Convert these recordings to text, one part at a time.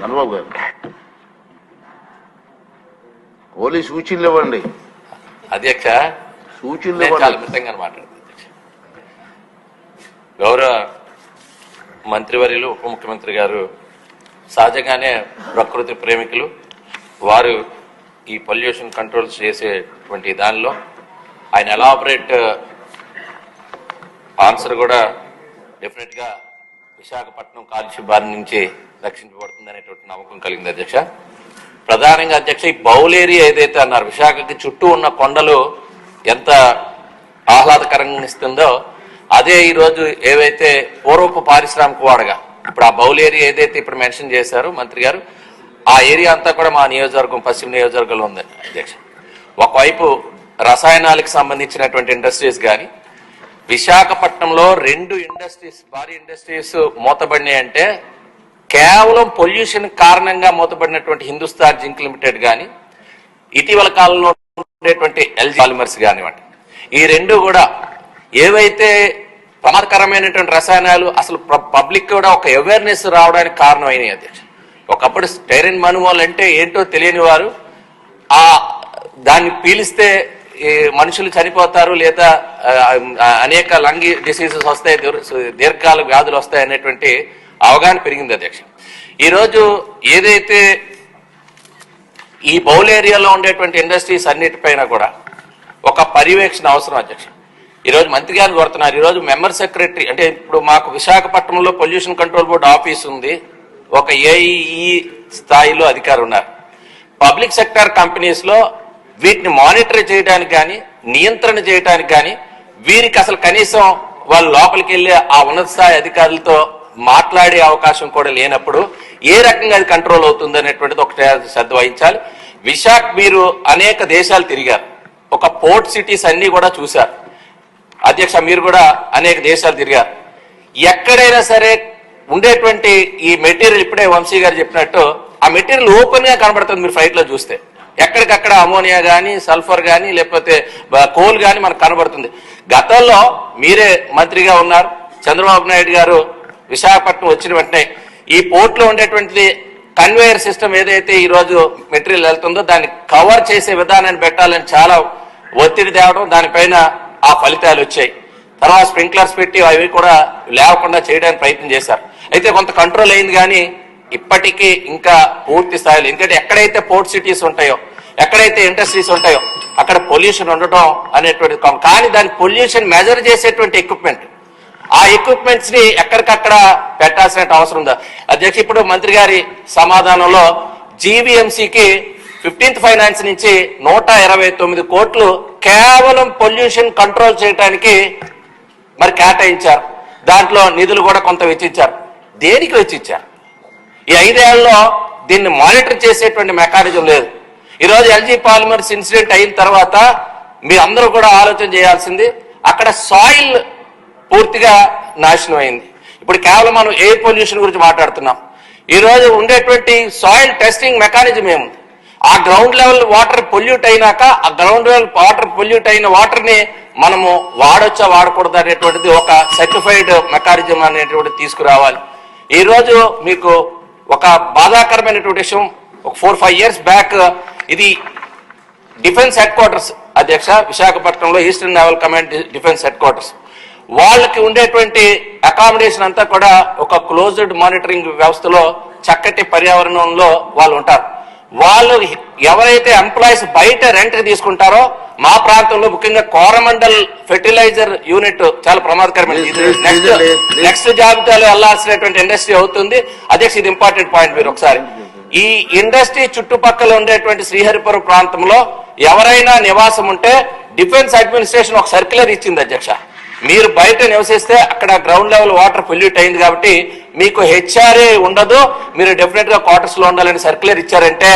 ధనబాబు గారు. ఓన్లీ సూచనలు ఇవ్వండి. అధ్యక్ష సూచనలు చాలా మితంగా గౌరవ మంత్రివర్యులు ఉప ముఖ్యమంత్రి గారు సహజంగానే ప్రకృతి ప్రేమికులు వారు ఈ పొల్యూషన్ కంట్రోల్ చేసేటువంటి దానిలో ఆయన ఎలాబరేట్ ఆన్సర్ కూడా డెఫినెట్గా విశాఖపట్నం కాలుష్య బారి నుంచి రక్షించబడుతుంది అనేటువంటి నమ్మకం కలిగింది అధ్యక్ష. ప్రధానంగా అధ్యక్ష ఈ బౌల్ ఏరియా ఏదైతే అన్నారు విశాఖకి చుట్టూ ఉన్న కొండలు ఎంత ఆహ్లాదకరంగా ఇస్తుందో అదే ఈరోజు ఏవైతే పూర్వపు పారిశ్రామిక వాడగా ఇప్పుడు ఆ బౌల్ ఏరియా ఏదైతే ఇప్పుడు మెన్షన్ చేశారు మంత్రి గారు ఆ ఏరియా అంతా కూడా మా నియోజకవర్గం పశ్చిమ నియోజకవర్గంలో ఉంది అధ్యక్ష. ఒకవైపు రసాయనాలకు సంబంధించినటువంటి ఇండస్ట్రీస్ కానీ విశాఖపట్నంలో రెండు ఇండస్ట్రీస్ భారీ ఇండస్ట్రీస్ మూతబడినాయి అంటే కేవలం పొల్యూషన్ కారణంగా మూతబడినటువంటి హిందుస్థాన్ జింక్ లిమిటెడ్ కానీ ఇటీవల కాలంలో ఉండేటువంటి ఎల్జీ పాలిమర్స్ కానివ్వండి. ఈ రెండు కూడా ఏవైతే ప్రమాదకరమైనటువంటి రసాయనాలు అసలు పబ్లిక్ కూడా ఒక అవేర్నెస్ రావడానికి కారణమైనవి అధ్యక్ష ఒకప్పుడు స్టైరిన్ మనుమోల్ అంటే ఏంటో తెలియని వారు ఆ దాన్ని పీలిస్తే మనుషులు చనిపోతారు లేదా అనేక లంగ్ డిసీజెస్ వస్తాయి దీర్ఘకాల వ్యాధులు వస్తాయి అనేటువంటి అవగాహన పెరిగింది అధ్యక్ష. ఈరోజు ఏదైతే ఈ బౌల్ ఏరియాలో ఉండేటువంటి ఇండస్ట్రీస్ అన్నిటిపైన కూడా ఒక పర్యవేక్షణ అవసరం అధ్యక్ష. ఈరోజు మంత్రి గారిని కోరుతున్నారు ఈరోజు మెంబర్ సెక్రటరీ అంటే ఇప్పుడు మాకు విశాఖపట్నంలో పొల్యూషన్ కంట్రోల్ బోర్డు ఆఫీస్ ఉంది ఒక ఏఈ స్థాయిలో అధికారులు ఉన్నారు. పబ్లిక్ సెక్టర్ కంపెనీస్లో వీటిని మానిటర్ చేయడానికి కానీ నియంత్రణ చేయడానికి కానీ వీరికి అసలు కనీసం వాళ్ళు లోపలికి వెళ్ళి ఆ ఉన్నత స్థాయి అధికారులతో మాట్లాడే అవకాశం కూడా లేనప్పుడు ఏ రకంగా అది కంట్రోల్ అవుతుంది అనేటువంటిది ఒకటే శ్రద్ధ వహించాలి. విశాఖ మీరు అనేక దేశాలు తిరిగారు. ఒక పోర్ట్ సిటీస్ అన్ని కూడా చూశారు. అధ్యక్ష మీరు కూడా అనేక దేశాలు తిరిగారు. ఎక్కడైనా సరే ఉండేటువంటి ఈ మెటీరియల్ ఇప్పుడే వంశీ గారు చెప్పినట్టు ఆ మెటీరియల్ ఓపెన్గా కనబడుతుంది మీరు ఫ్లైట్లో చూస్తే. ఎక్కడికక్కడ అమోనియా కానీ సల్ఫర్ కానీ లేకపోతే కోల్ కానీ మనకు కనబడుతుంది. గతంలో మీరే మంత్రిగా ఉన్నారు. చంద్రబాబు నాయుడు గారు విశాఖపట్నం వచ్చిన వెంటనే ఈ పోర్ట్లో ఉండేటువంటి కన్వేయర్ సిస్టమ్ ఏదైతే ఈరోజు మెటీరియల్ వెళ్తుందో దాన్ని కవర్ చేసే విధానాన్ని పెట్టాలని చాలా ఒత్తిడి తేవడం దానిపైన ఆ ఫలితాలు వచ్చాయి. తర్వాత స్ప్రింక్లర్స్ పెట్టి అవి కూడా లేకుండా చేయడానికి ప్రయత్నం చేశారు. అయితే కొంత కంట్రోల్ అయింది కానీ ఇప్పటికీ ఇంకా పూర్తి స్థాయిలో ఎందుకంటే ఎక్కడైతే పోర్ట్ సిటీస్ ఉంటాయో ఎక్కడైతే ఇండస్ట్రీస్ ఉంటాయో అక్కడ పొల్యూషన్ ఉండటం అనేటువంటి కానీ దాని పొల్యూషన్ మెజర్ చేసేటువంటి ఎక్విప్మెంట్ ఆ ఎక్విప్మెంట్స్ని ఎక్కడికక్కడ పెట్టాల్సిన అవసరం ఉందా? అధ్యక్ష ఇప్పుడు మంత్రి గారి సమాధానంలో జీవీఎంసీకి ఫిఫ్టీన్త్ ఫైనాన్స్ నుంచి నూట ఇరవై తొమ్మిది కోట్లు కేవలం పొల్యూషన్ కంట్రోల్ చేయడానికి మరి కేటాయించారు. దాంట్లో నిధులు కూడా కొంత వెచ్చించారు. దేనికి వెచ్చించారు? ఈ ఐదేళ్ళలో దీన్ని మానిటర్ చేసేటువంటి మెకానిజం లేదు. ఈరోజు ఎల్జీ పాలిమర్స్ ఇన్సిడెంట్ అయిన తర్వాత మీ అందరూ కూడా ఆలోచన చేయాల్సింది అక్కడ సాయిల్ పూర్తిగా నాశనం అయింది. ఇప్పుడు కేవలం మనం ఎయిర్ పొల్యూషన్ గురించి మాట్లాడుతున్నాం. ఈరోజు ఉండేటువంటి సాయిల్ టెస్టింగ్ మెకానిజం ఏముంది? ఆ గ్రౌండ్ లెవెల్ వాటర్ పొల్యూట్ అయినాక ఆ గ్రౌండ్ లెవెల్ వాటర్ పొల్యూట్ అయిన వాటర్ని మనము వాడొచ్చా వాడకూడదు అనేటువంటిది ఒక సర్టిఫైడ్ మెకానిజం అనేటువంటిది తీసుకురావాలి. ఈరోజు మీకు ఒక బాధాకరమైనటువంటి విషయం. ఒక ఫోర్ ఫైవ్ ఇయర్స్ బ్యాక్ ఇది డిఫెన్స్ హెడ్ క్వార్టర్స్ అధ్యక్ష విశాఖపట్నంలో eastern naval command defence headquarters వాళ్ళకి ఉండేటువంటి అకామిడేషన్ అంతా కూడా ఒక క్లోజ్డ్ మానిటరింగ్ వ్యవస్థలో చక్కటి పర్యావరణంలో వాళ్ళు ఉంటారు. వాళ్ళు ఎవరైతే ఎంప్లాయీస్ బయట రెంట్కి తీసుకుంటారో మా ప్రాంతంలో ముఖ్యంగా కోరమండల్ ఫెర్టిలైజర్ యూనిట్ చాలా నెక్స్ట్ నెక్స్ట్ జాబితాలో వెళ్ళాల్సినటువంటి ఇండస్ట్రీ అవుతుంది. అధ్యక్ష ఇది ఇంపార్టెంట్ పాయింట్ మీరు ఒకసారి. ఈ ఇండస్ట్రీ చుట్టుపక్కల ఉండేటువంటి శ్రీహరిపురం ప్రాంతంలో ఎవరైనా నివాసం ఉంటే డిఫెన్స్ అడ్మినిస్ట్రేషన్ ఒక సర్క్యులర్ ఇచ్చింది అధ్యక్ష. మీరు బయట నివసిస్తే అక్కడ గ్రౌండ్ లెవెల్ వాటర్ పొల్యూట్ అయింది కాబట్టి మీకు హెచ్ఆర్ఏ ఉండదు. మీరు డెఫినెట్గా క్వార్టర్స్లో ఉండాలని సర్క్యులర్ ఇచ్చారంటే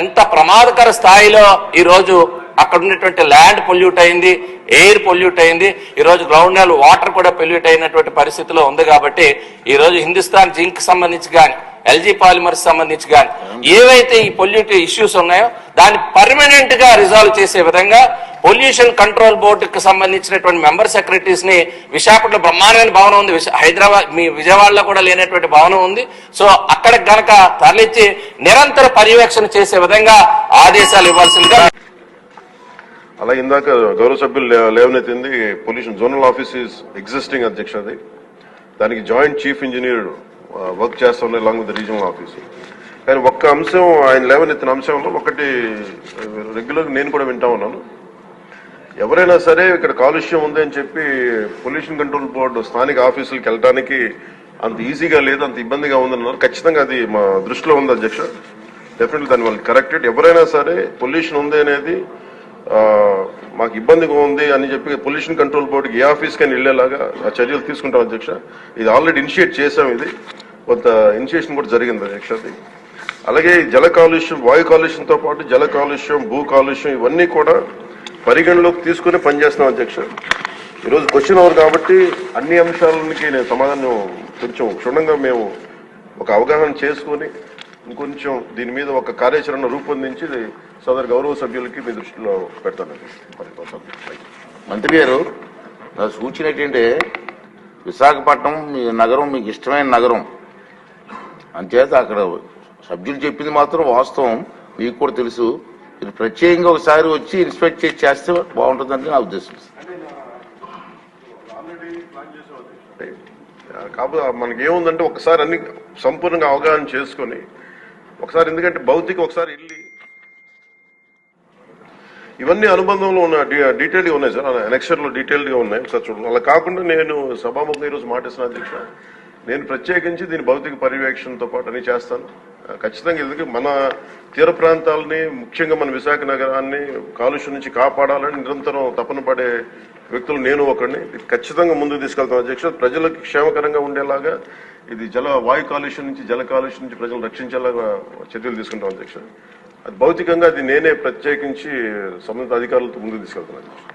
ఎంత ప్రమాదకర స్థాయిలో ఈ రోజు అక్కడ ఉన్నటువంటి ల్యాండ్ పొల్యూట్ అయింది ఎయిర్ పొల్యూట్ అయింది. ఈరోజు గ్రౌండ్ నెల వాటర్ కూడా పొల్యూట్ అయినటువంటి పరిస్థితిలో ఉంది కాబట్టి ఈరోజు హిందుస్థాన్ జింక్ సంబంధించి కానీ ఎల్జీ పాలిమర్స్ సంబంధించి కానీ ఏవైతే ఈ పొల్యూట్ ఇష్యూస్ ఉన్నాయో దాన్ని పర్మనెంట్గా రిజాల్వ్ చేసే విధంగా పొల్యూషన్ కంట్రోల్ బోర్డుకి సంబంధించినటువంటి మెంబర్ సెక్రటరీస్ని విశాఖపట్నంలో బ్రహ్మాండమైన భవనం ఉంది. విశా- హైదరాబాద్ మీ విజయవాడలో కూడా లేనటువంటి భవనం ఉంది. సో అక్కడ గనక తరలిచ్చి నిరంతర పర్యవేక్షణ చేసే విధంగా ఆదేశాలు ఇవ్వాల్సిందిగా అలా ఇందాక గౌరవ సభ్యులు లేవనెత్తింది pollution zonal office is existing అధ్యక్ష అది. దానికి జాయింట్ చీఫ్ ఇంజనీర్ వర్క్ చేస్తున్న లాంగ్ విత్ రీజనల్ ఆఫీస్ కానీ ఒక్క అంశం ఆయన లేవనెత్తిన అంశంలో ఒకటి రెగ్యులర్గా నేను కూడా వింటా ఉన్నాను. ఎవరైనా సరే ఇక్కడ కాలుష్యం ఉంది అని చెప్పి పొల్యూషన్ కంట్రోల్ బోర్డు స్థానిక ఆఫీసులకు వెళ్ళడానికి అంత ఈజీగా లేదు అంత ఇబ్బందిగా ఉందన్నారు ఖచ్చితంగా అది మా దృష్టిలో ఉంది అధ్యక్ష. డెఫినెట్లీ దాని వాళ్ళు కరెక్టెడ్ ఎవరైనా సరే పొల్యూషన్ ఉంది అనేది మాకు ఇబ్బందిగా ఉంది అని చెప్పి పొల్యూషన్ కంట్రోల్ బోర్డుకి ఏ ఆఫీస్కైనా వెళ్ళేలాగా ఆ చర్యలు తీసుకుంటాం అధ్యక్ష. ఇది ఆల్రెడీ ఇనిషియేట్ చేసాం ఇది. కొంత ఇనిషియేషన్ కూడా జరిగింది అధ్యక్ష అది. అలాగే జల కాలుష్యం వాయు కాలుష్యంతో పాటు జల కాలుష్యం భూ కాలుష్యం ఇవన్నీ కూడా పరిగణలోకి తీసుకుని పనిచేస్తున్నాం అధ్యక్ష. ఈరోజు క్వశ్చన్ అవర్ కాబట్టి అన్ని అంశాలకి నేను సమాధానం కొంచెం క్షుణ్ణంగా మేము ఒక అవగాహన చేసుకొని ఇంకొంచెం దీని మీద ఒక కార్యాచరణ రూపొందించి సదరు గౌరవ సభ్యులకి మీ దృష్టిలో థాంక్యూ. మంత్రి గారు నా సూచన ఏంటంటే విశాఖపట్నం మీ నగరం మీకు ఇష్టమైన నగరం. అంచేత అక్కడ సభ్యులు చెప్పింది మాత్రం వాస్తవం. మీకు కూడా తెలుసు. మీరు ప్రత్యేకంగా ఒకసారి వచ్చి ఇన్స్పెక్ట్ చేసి చేస్తే బాగుంటుందని నా ఉద్దేశం. కాకపోతే మనకి ఏముందంటే ఒకసారి అన్ని సంపూర్ణంగా అవగాహన చేసుకొని ఒకసారి ఎందుకంటే భౌతిక ఒకసారి వెళ్ళి. ఇవన్నీ అనుబంధంలో ఉన్న డీటెయిల్గా ఉన్నాయి సార్. అనెక్షన్లో ఉన్నాయి. ఒకసారి చూడండి. అలా కాకుండా నేను సభాముఖం ఈరోజు మాటేసిన అధ్యక్ష నేను ప్రత్యేకించి దీని భౌతిక పర్యవేక్షణతో పాటు అని చేస్తాను. ఖచ్చితంగా ఎందుకంటే మన తీర ప్రాంతాలని ముఖ్యంగా మన విశాఖ నగరాన్ని కాలుష్యం నుంచి కాపాడాలని నిరంతరం తపన పడే వ్యక్తులు నేను ఒకరిని ఇది ఖచ్చితంగా ముందుకు తీసుకెళ్తాను అధ్యక్ష ప్రజలకు క్షేమకరంగా ఉండేలాగా ఇది జల వాయు కాలుష్యం నుంచి జల కాలుష్యం నుంచి ప్రజలు రక్షించేలాగా చర్యలు తీసుకుంటాం అధ్యక్ష. అది భౌతికంగా అది నేనే ప్రత్యేకించి సంబంధిత అధికారులతో ముందుకు తీసుకెళ్తాను. అధ్యక్ష